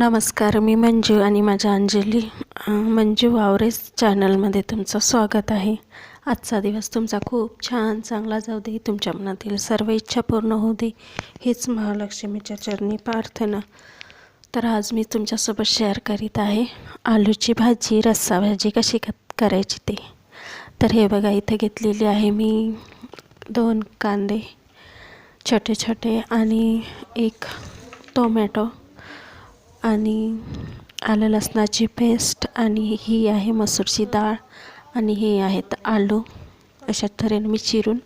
नमस्कार मी मंजू आणि माझ्या अंजली मंजू वावरेस चॅनलमध्ये तुमचं स्वागत आहे. आजचा दिवस तुमचा खूप छान चांगला जाऊ दे तुमच्या मनातील सर्व इच्छा पूर्ण होऊ दे हीच महालक्ष्मीच्या चरणी प्रार्थना. तर आज मी तुमच्यासोबत शेअर करीत आहे आलूची भाजी रस्सा भाजी कशी क करायची ते. तर हे बघा इथे घेतलेली आहे मी दोन कांदे छोटे छोटे आणि एक टोमॅटो. आणि आलं लसणाची पेस्ट आणि ही आहे मसूरची डाळ आणि हे आहेत आलू. अशा तऱ्हेने मी चिरून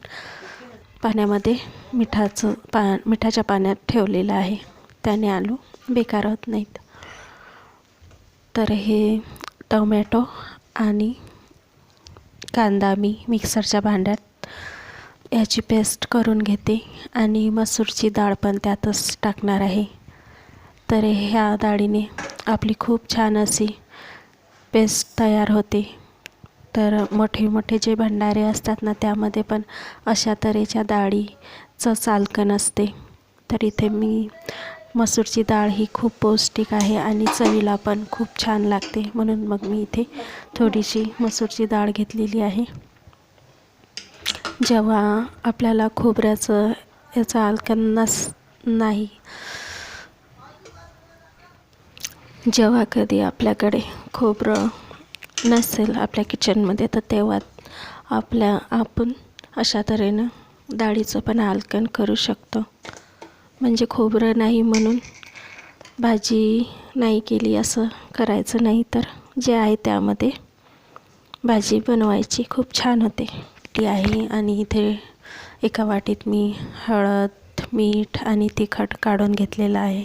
पाण्यामध्ये मिठाचं पा मिठाच्या पाण्यात ठेवलेलं आहे. त्याने आलू बेकार होत नाहीत. तर हे टोमॅटो आणि कांदा मी मिक्सरच्या भांड्यात याची पेस्ट करून घेते आणि मसूरची डाळ पण त्यातच टाकणार आहे. तर ह्या डाळीने आपली खूप छान अशी पेस्ट तयार होते. तर मोठे मोठे जे भंडारे असतात ना त्यामध्ये पण अशा तऱ्हेच्या डाळीचं चालकन असते. तर इथे मी मसूरची डाळ ही खूप पौष्टिक आहे आणि चवीला पण खूप छान लागते. म्हणून मग मी इथे थोडीशी मसूरची डाळ घेतलेली आहे. जेव्हा आपल्याला खोबऱ्याचं याचा आलकन नस नाही जेव्हा कधी आपल्याकडे खोबरं नसेल आपल्या किचनमध्ये तर तेव्हा आपल्या आपण अशा तऱ्हेनं डाळीचं पण आलकन करू शकतो. म्हणजे खोबरं नाही म्हणून भाजी नाही केली असं करायचं नाही तर जे आहे त्यामध्ये भाजी बनवायची खूप छान होते. ती आहे आणि इथे एका वाटीत मी हळद मीठ आणि तिखट काढून घेतलेलं आहे.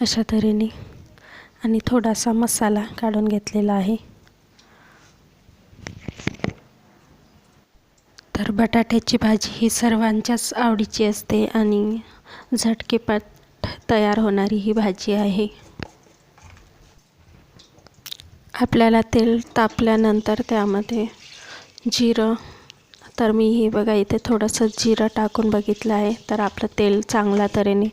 अशा तऱ्हेने आणि थोडासा मसाला काढून घेतलेला आहे. तर बटाट्याची भाजी ही सर्वांच्याच आवडीची असते आणि झटकेपट तयार होणारी ही भाजी आहे. आपल्याला तेल तापल्यानंतर त्यामध्ये जिरं तर मी हे बघा इथे थोडंसं जिरं टाकून बघितलं आहे. तर आपलं तेल चांगल्या तऱ्हेने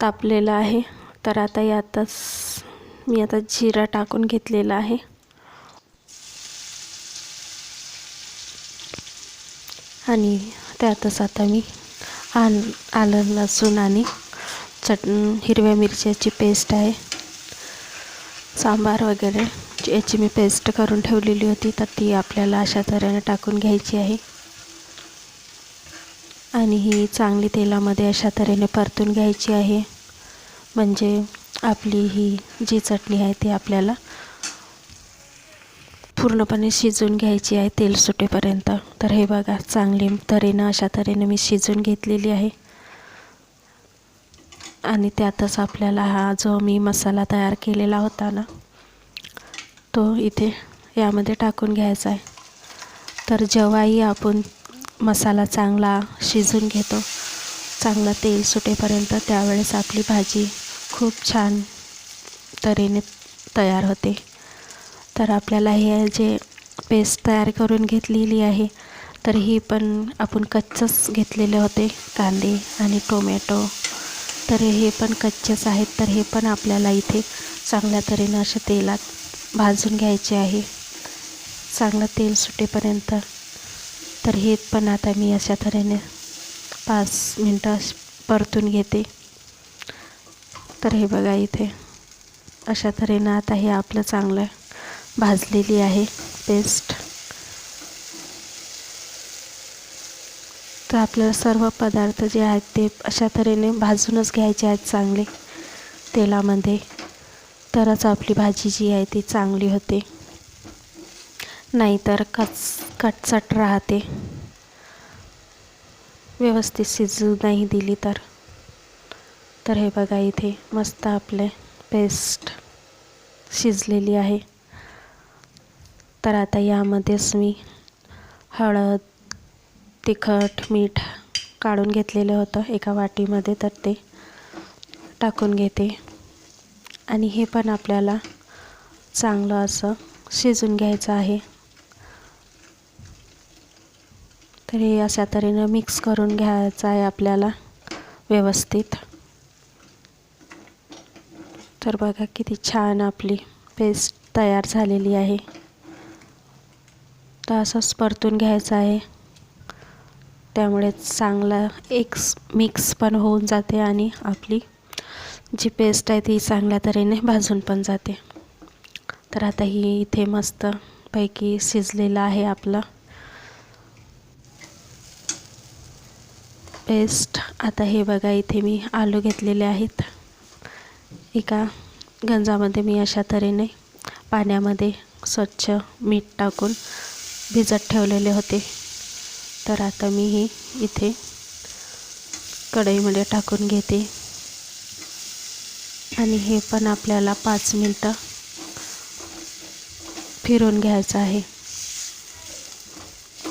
तापलेलं आहे. तर आता यातच मी आता जिरा टाकून घेतलेला आहे. आणि त्यातच आता मी आल आलं लसूण आणि चट हिरव्या मिरच्याची पेस्ट आहे. सांबार वगैरे याची मी पेस्ट करून ठेवलेली होती तर ती आपल्याला अशा तऱ्हेने टाकून घ्यायची आहे. आणि ही चांगली तेलामध्ये अशा तऱ्हेने परतून घ्यायची आहे. म्हणजे आपली ही जी चटणी आहे ती आपल्याला पूर्णपणे शिजून घ्यायची आहे तेल सुटेपर्यंत. तर हे बघा चांगली तऱ्हेनं अशा तऱ्हेनं मी शिजून घेतलेली आहे. आणि त्यातच आपल्याला हा जो मी मसाला तयार केलेला होता ना तो इथे यामध्ये टाकून घ्यायचा आहे. तर जेव्हाही आपण मसाला चांगला शिजून घेतो चांगलं तेल सुटेपर्यंत त्यावेळेस आपली भाजी खूप छान तऱ्हेने तयार होते. तर आपल्याला हे जे पेस्ट तयार करून घेतलेली आहे तर ही पण आपण कच्चंच घेतलेले होते कांदे आणि टोमॅटो. तर हे पण कच्चेच आहेत तर हे पण आपल्याला इथे चांगल्या तऱ्हेनं अशा तेलात भाजून घ्यायचे आहे. चांगलं तेल सुटेपर्यंत. तर हे पण आता मी अशा तऱ्हेने पाच मिनटं परतून घेते. तर हे बघा इथे. अशा तऱ्हेनं आता हे आपलं चांगलं भाजलेली आहे पेस्ट तर आपल्याला सर्व पदार्थ जे आहेत ते अशा तऱ्हेने भाजूनच घ्यायचे आहेत चांगले तेलामध्ये. तरच आपली भाजी जी आहे ती चांगली होते. नाहीतर कच कटचट राहते. व्यवस्थित शिजू नाही दिली तर. तर हे बघा इथे मस्त आपले पेस्ट शिजलेली आहे. तर आता यामध्येच मी हळद तिखट मीठ काढून घेतलेलं होतं एका वाटीमध्ये तर ते टाकून घेते. आणि हे पण आपल्याला चांगलं असं शिजून घ्यायचं आहे. तर हे अशा तऱ्हेनं मिक्स करून घ्यायचं आहे आपल्याला व्यवस्थित. तर बघा किती छान आपली पेस्ट तयार झालेली आहे. तर असंच परतून घ्यायचं आहे. त्यामुळे चांगला एक मिक्स पण होऊन जाते आणि आपली जी पेस्ट आहे ती चांगल्या तऱ्हेने भाजून पण जाते. तर आता ही इथे मस्त पैकी शिजलेलं आहे आपलं. पेस्ट आता हे बघा इथे मी आलू घेतलेले आहेत. एका गंजामध्ये मी अशा तऱ्हेने पाण्यामध्ये स्वच्छ मीठ टाकून भिजत ठेवलेले होते. तर आता मी हे इथे कढईमध्ये टाकून घेते. आणि हे पण आपल्याला पाच मिनटं फिरून घ्यायचं आहे.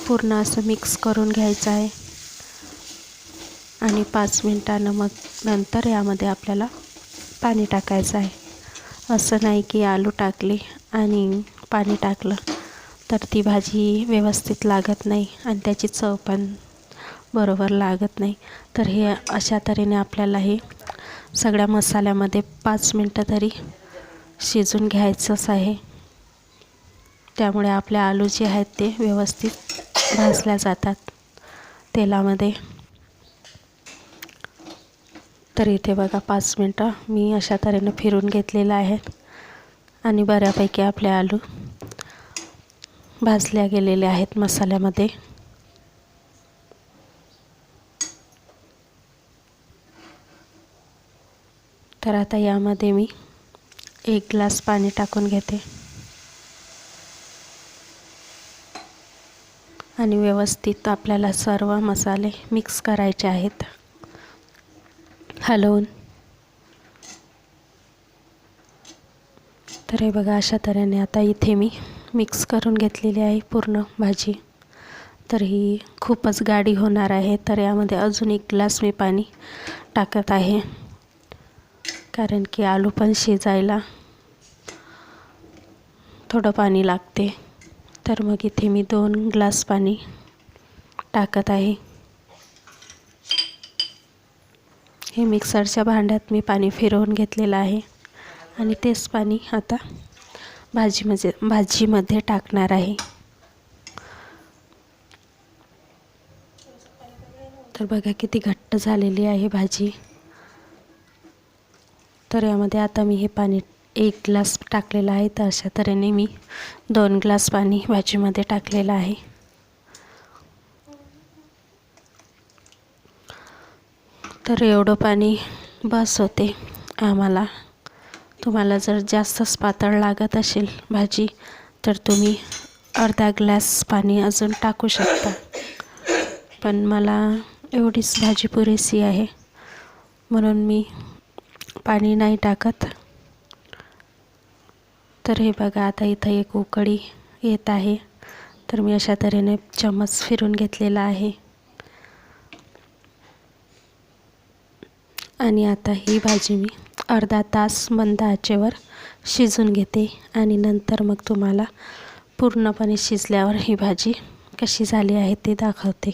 पूर्ण असं मिक्स करून घ्यायचं आहे. आणि पाच मिनटानं मग नंतर यामध्ये आपल्याला पाणी टाकायचं आहे. असं नाही की आलू टाकले आणि पाणी टाकलं तर ती भाजी व्यवस्थित लागत नाही आणि त्याची चव पण बरोबर लागत नाही. तर हे अशा तऱ्हेने आपल्याला हे सगळ्या मसाल्यामध्ये पाच मिनटं तरी शिजून घ्यायचंच आहे. त्यामुळे आपले आलू जे आहेत ते व्यवस्थित भाजल्या जातात तेलामध्ये. तर इथे बघा पाच मिनटं मी अशा तऱ्हेनं फिरून घेतलेलं आहे. आणि बऱ्यापैकी आपले आलू भाजल्या गेलेले आहेत मसाल्यामध्ये. तर आता यामध्ये मी एक ग्लास पाणी टाकून घेते. आणि व्यवस्थित आपल्याला सर्व मसाले मिक्स करायचे आहेत. हलवून. तर हे बघा अशा तऱ्हेने आता इथे मी मिक्स करून घेतलेली आहे पूर्ण भाजी. तर ही खूपच गाडी होणार आहे तर यामध्ये अजून एक ग्लास मी पाणी टाकत आहे. कारण की आलू पण शिजायला थोडं पाणी लागते. तर मग इथे मी दोन ग्लास पाणी टाकत आहे. हे मिक्सरच्या भांड्यात मी पाणी फिरवून घेतलेलं आहे. आणि तेच पाणी आता भाजीमध्ये भाजीमध्ये टाकणार आहे. तर बघा किती घट्ट झालेली आहे भाजी. तर यामध्ये आता मी हे पाणी एक ग्लास टाकलेलं आहे. तर अशा तऱ्हेने मी दोन ग्लास पाणी भाजीमध्ये टाकलेलं आहे. तर एवढं पाणी बस होते. आम्हाला. तुम्हाला जर जास्तच पातळ लागत असेल भाजी तर तुम्ही अर्धा ग्लास पाणी अजून टाकू शकता. पण मला एवढीच भाजी पुरेशी आहे. म्हणून मी पाणी नाही टाकत. तर हे बघा आता इथं एक उकळी येत आहे. तर मी अशा तऱ्हेने चम्मच फिरून घेतलेला आहे. आणि आता ही भाजी मी अर्धा तास मंद आचेवर शिजून घेते आणि नंतर मग तुम्हाला पूर्णपणे शिजल्यावर ही भाजी कशी झाली आहे ते दाखवते.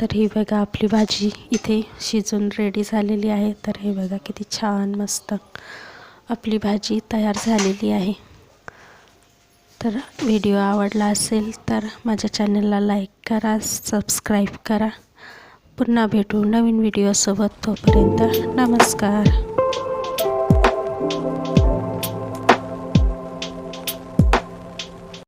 तर ही बघा आपली भाजी इथे शिजून रेडी झालेली आहे. तर हे बघा किती छान मस्त आपली भाजी तयार झालेली आहे. तर व्हिडिओ आवडला असेल तर माझ्या चॅनलला लाईक करा सबस्क्राईब करा. पुन्हा भेटू नवीन व्हिडिओसोबत तोपर्यंत नमस्कार.